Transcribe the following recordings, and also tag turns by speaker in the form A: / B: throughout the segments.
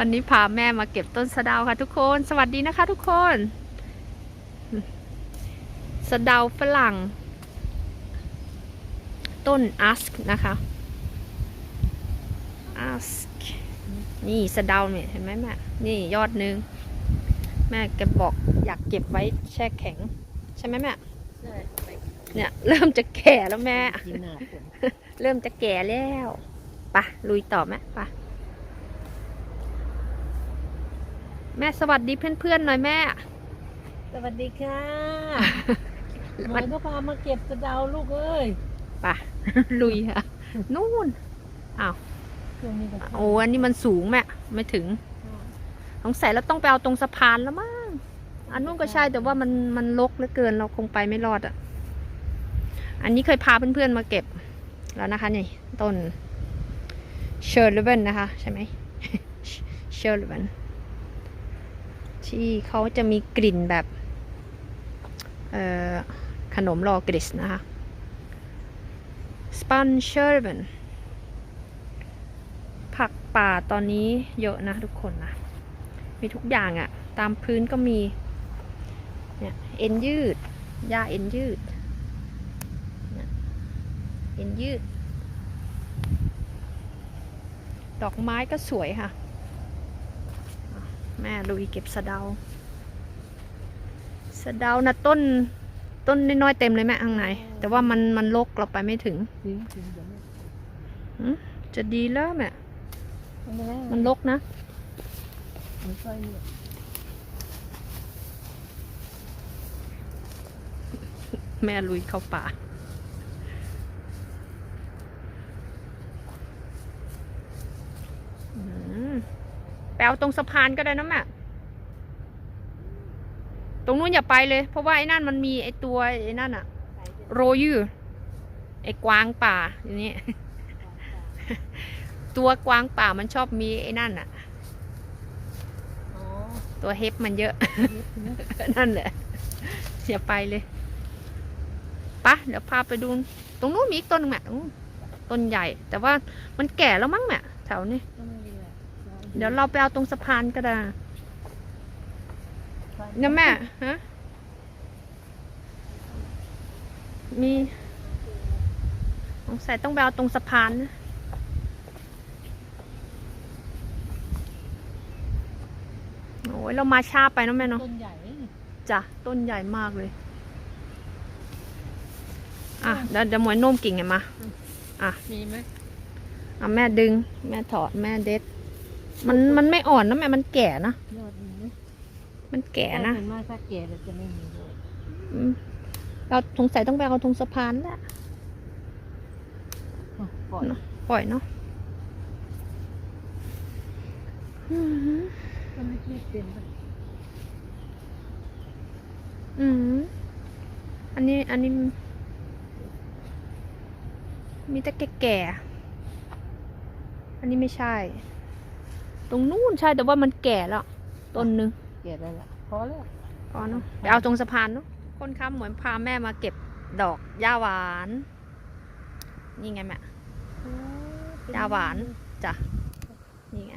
A: วันนี้พาแม่มาเก็บต้นสะเดาค่ะทุกคน สวัสดีนะคะทุกคน สะเดาฝรั่ง ต้นอัสก์นะคะอัสก์นี่สะเดาเนี่ยเห็นไหมแม่ นี่ยอดหนึง แม่แกบอกอยากเก็บไว้แช่แข็ง ใช่ไหมแม่
B: ใช่ไป
A: เนี่ยเริ่มจะแก่แล้วแม่
B: กินหนาฝน
A: เริ่มจะแก่แล้วไปะลุยต่อแม่ไปะ แม่สวัสดีเพื่อนๆหน่อยแม่
B: สวัสดีค่ะหมายก็พามาเก็บสะเดาลูกเอ้ย
A: ไปะลุยค่ะนู่น
B: ช่วงนี้ก็
A: โอ้อันนี้มันสูงแม่ไม่ถึงสงสัยเราต้องไปเอาตรงสะพานแล้วมั้งอันนู้นก็ใช่แต่ว่ามันมันลกเหลือเกินเราคงไปไม่รอดอะ อันนี้เคยพาเพื่อนๆมาเก็บแล้วนะคะนี่ต้นเชอร์เลเวนนะคะ ใช่ไหมเชอร์เลเวน ที่เขาจะมีกลิ่นแบบขนมลอกริสนะคะ สปันเชอร์เลเวนผักป่าตอนนี้เยอะนะทุกคนนะ มีทุกอย่างอะตามพื้นก็มี เนี่ยเอ็นยืด หญ้าเอ็นยืด เอ็นยืด ดอกไม้ก็สวยค่ะ แม่ลุยเก็บสะเดา สะเดานะต้นต้นน้อยๆเต็มเลยแม่ข้างในแต่ว่ามันมันลกเราไปไม่ถึง
B: ถึงถึงเดี๋ยวแม่
A: จะดีแล้วแม่
B: เอามาแล้ว
A: มันลกนะ
B: มันค่อยเนี่ย
A: แม่ลุยเข้าป่า อืม ไปเอาตรงสะพานก็ได้นะแม่ตรงนู้นอย่าไปเลย เพราะว่าไอ้นั่นมันมีไอ้ตัวไอ้นั่นอะโรยูไอ้กวางป่าอย่างนี้ ตัวกวางป่ามันชอบมีไอ้นั่นอะ
B: อ๋อ
A: ตัวเฮฟมันเยอะ
B: นิดนึง
A: นั่นแหละอย่าไปเลยปะเดี๋ยวพาไปดู ตรงนู้นมีอีกต้นหนึงแม่อู้ต้นใหญ่ แต่ว่ามันแก่แล้วมั้งแม่แถวนี้
B: ก็ไม่ เป็นไร
A: เดี๋ยวเราไปเอาตรงสะพานก็ได้นะแม่ฮะมีสงสัยต้องไปเอาตรงสะพานนะโอ้ยเรามาช้าไปเนอะแม่เนาะ
B: ต้นใหญ่นี่
A: จ้ะต้นใหญ่มากเลย อะเดี๋ยวเดี๋ยวหมวยโน้มกิ่งไงมา
B: มีไหม
A: อะแม่ดึง แม่ถอด แม่เด็ด มันมันไม่อ่อนนะแม่มันแก่นะ
B: ยอดมีไหม
A: มันแก่นะ
B: ส่วนมากถ้าแก่เราจะไม่มีเลย
A: อืมเราสงสัยต้องไปเอาตรงสะพานแหละ
B: อะปล่อย
A: ปล่อยเนาะอืม
B: ก็ไม่คิดเป็นไร
A: อืมอันนี้อันนี้ มีแต่แก่ๆอันนี้ไม่ใช่ ตรงนู้นใช่แต่ว่ามันแก่แล้วต้นหนึง
B: แก่ได้ละพอแล้ว
A: พอเนาะไปเอาตรงสะพานเนาะคนค้ำเหมือนพาแม่มาเก็บดอกหญ้าหวาน นี่ไงแม่ยาหวานจ้ะนี่ไง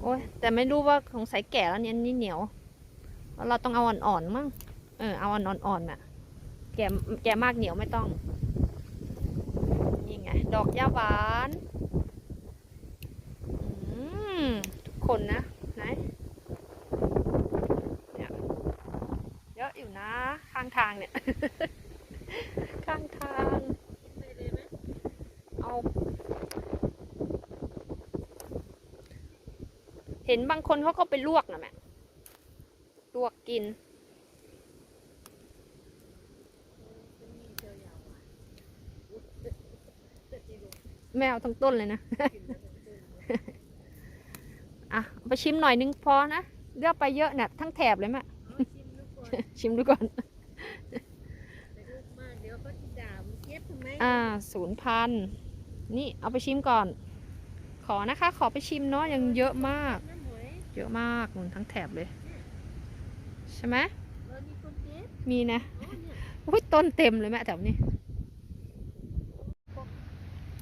A: โอ้ยแต่ไม่รู้ว่าของใสยแก่แล้วเนี่ยนี่เหนียวแล้วเราต้องเอาอ่อนๆมั้งเออเอาอ่อนๆน่ะแก่แก่มากเหนียวไม่ต้อง นี่ไง ดอกหญ้าหวานอืมทุกคนนะไหนเนี่ยเยอะอยู่นะ ข้างทางเนี่ย ข้างทาง เอา เห็นบางคนเขาก็ไปลวกนะแม่ลวกกิน แมวทั้งต้นเลยนะ อะเอาไปชิมหน่อยนึงพอนะเลือกไปเยอะเนี่ยทั้งแถบเลยแม่ชิมดูก่อน
B: มากเดี๋ยวเขาจะด่ามึงเก็บทำไม
A: อ่าศูนย์พันนี่เอาไปชิมก่อน ขอนะคะ ขอไปชิมเนาะยังเยอะมาก
B: น้ำหวย
A: เยอะมากมันทั้งแถบเลย ใช่ไหม
B: เรามีคนเก็บ
A: มีนะ
B: อ๋อเนี่ย
A: อุ้ยต้นเต็มเลยแม่แถวนี้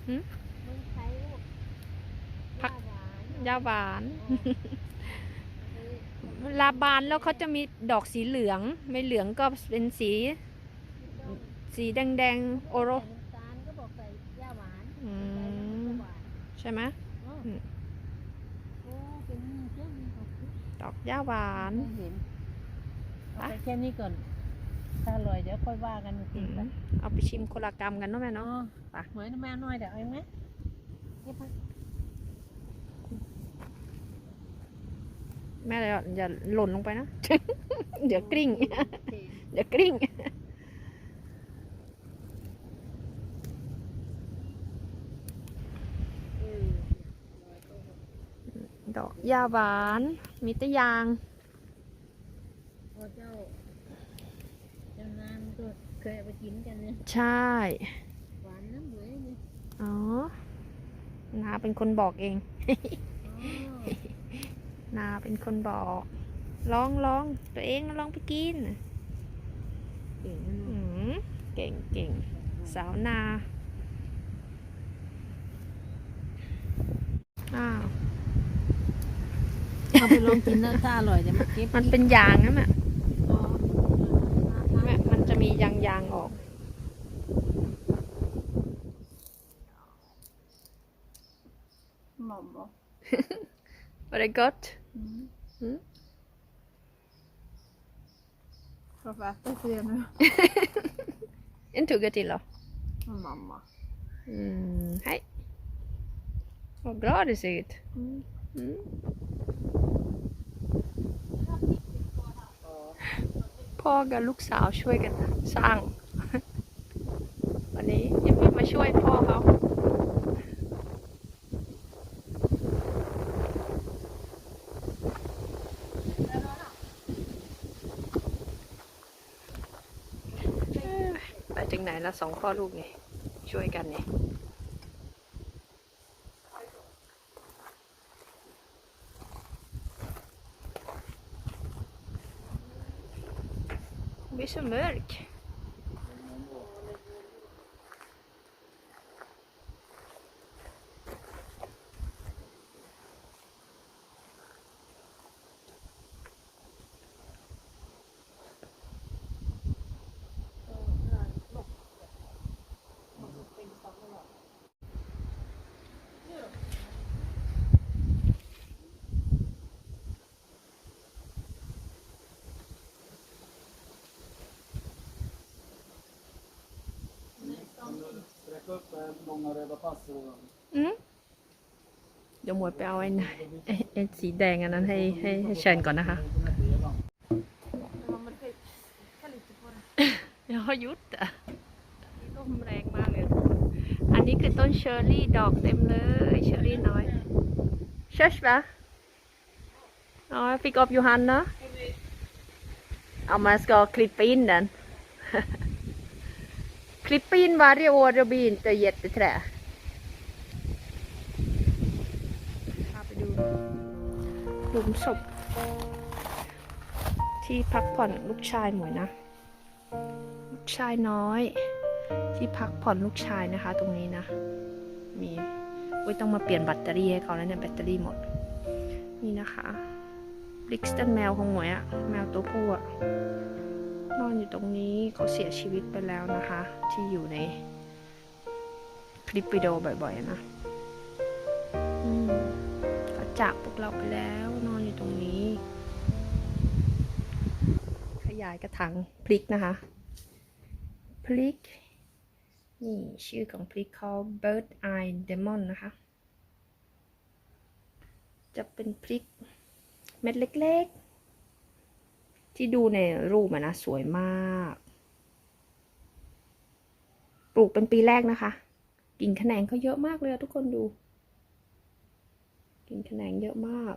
B: เเมืองไทยลูก
A: ผัก
B: หญ้าหวาน
A: ยาหวาน
B: เออ
A: เวลาบานแล้วเขาจะมีดอกสีเหลือง ไม่เหลืองก็เป็นสี สีแดงแดงๆโอโร
B: ใส่น้ำตาลก็บอกใส่หญ้าหวาน
A: อื
B: ใส่แล้วมัน
A: ม
B: ก็หวาน
A: ใช่ไหม
B: อ๋อ
A: อืม
B: โอ้เป็นเจ้ามีของคุณ
A: ดอกยาหวาน
B: ไม่เห็นเอาไปแค่นี้ก่อน ถ้าอร่อยเดี๋ยวค่อยว่ากัน
A: อื
B: กิน
A: ม
B: กัน
A: เอาไปชิมคนละกรรมกันเนาะแม่
B: เนาะ
A: เนาะไป
B: หวยน้ำแม่น้อยเดี๋ยวเอาเองไหมเก็บไป
A: แม่อย่าอย่าหล่นลงไปนะ เดี๋ยวกลิ้ง
B: โอเค
A: เดี๋ยวกลิ้ง
B: เออ
A: ดอกยาหวาน มีแตะยาง
B: พอเจ้าเจ้านานก็เคยเอาไปกินกันเนี่ย
A: ใช่
B: หวานน้ำเหวยเนี่ย
A: อ๋อนาเป็นคนบอกเอง
B: อ๋อ
A: นาเป็นคนบอกลองลองตัวเองลองไปกิน
B: เก่งนะ
A: อื
B: เนาะ
A: มเก่งเก่งสาวนา อ้าว
B: เอาไปลองกินนะถ้าอร่อยเดี๋ยวมาเก็บ
A: มันเป็นยางนะแม่
B: อ๋อ
A: แม่มันจะมียางยางๆออก
B: หม่อมเหรอ
A: Var det gott?
B: อืม
A: Mm.
B: Varför äter jag det nu?
A: En tugga till då.
B: Mamma.
A: Mm, hej. Vad glad du ser ut.
B: Mm.
A: Mm. พ่อกับลูกสาวช่วยกันสร้าง วันนี้ยังพี่มาช่วยพ่อเขาเอ้ยไปถึงไหนละ สองพ่อลูกเนี่ยช่วยกัน
C: เนี่ยวิสเม
A: อร์ เดี๋ยวหมวยไปเอาไอ้ไหนไอ้ไอ้สีแดงอันนั้นให้ให้ให้เชิญก่อนนะคะ jag har gjort det ลมแรงมากเลยทุกคนอันนี้คือต้นเชอร์รี่ดอกเต็มเลยเชอร์รี่น้อยเชอร์ปะอ๋อ jag fick upp Johanna ja man ska klippa in den klippa in varje år då blir inte jätteträ พาไปดู หลุมศพ ที่พักผ่อนลูกชายหมวยนะ ลูกชายน้อย ที่พักผ่อนลูกชายนะคะ ตรงนี้นะ มีไว้ต้องมาเปลี่ยนแบตเตอรี่ให้เขาแล้วเนี่ยแบตเตอรี่หมด นี่นะคะบริกสตันแมวของหมวยอะแมวตัวผู้อะ นอนอยู่ตรงนี้เขาเสียชีวิตไปแล้วนะคะ ที่อยู่ในคลิปวิดีโอบ่อยๆนะอืมเขาจากพวกเราไปแล้วนอนอยู่ตรงนี้ ขยายกระถางพริกนะคะ พริก นี่ชื่อของพริกเขา bird eye demon นะคะ จะเป็นพริกเม็ดเล็กๆ ที่ดูในรูปนะสวยมาก ปลูกเป็นปีแรกนะคะ กิ่งแขนงเขาเยอะมากเลยทุกคนดู กิ่งแขนงเยอะมาก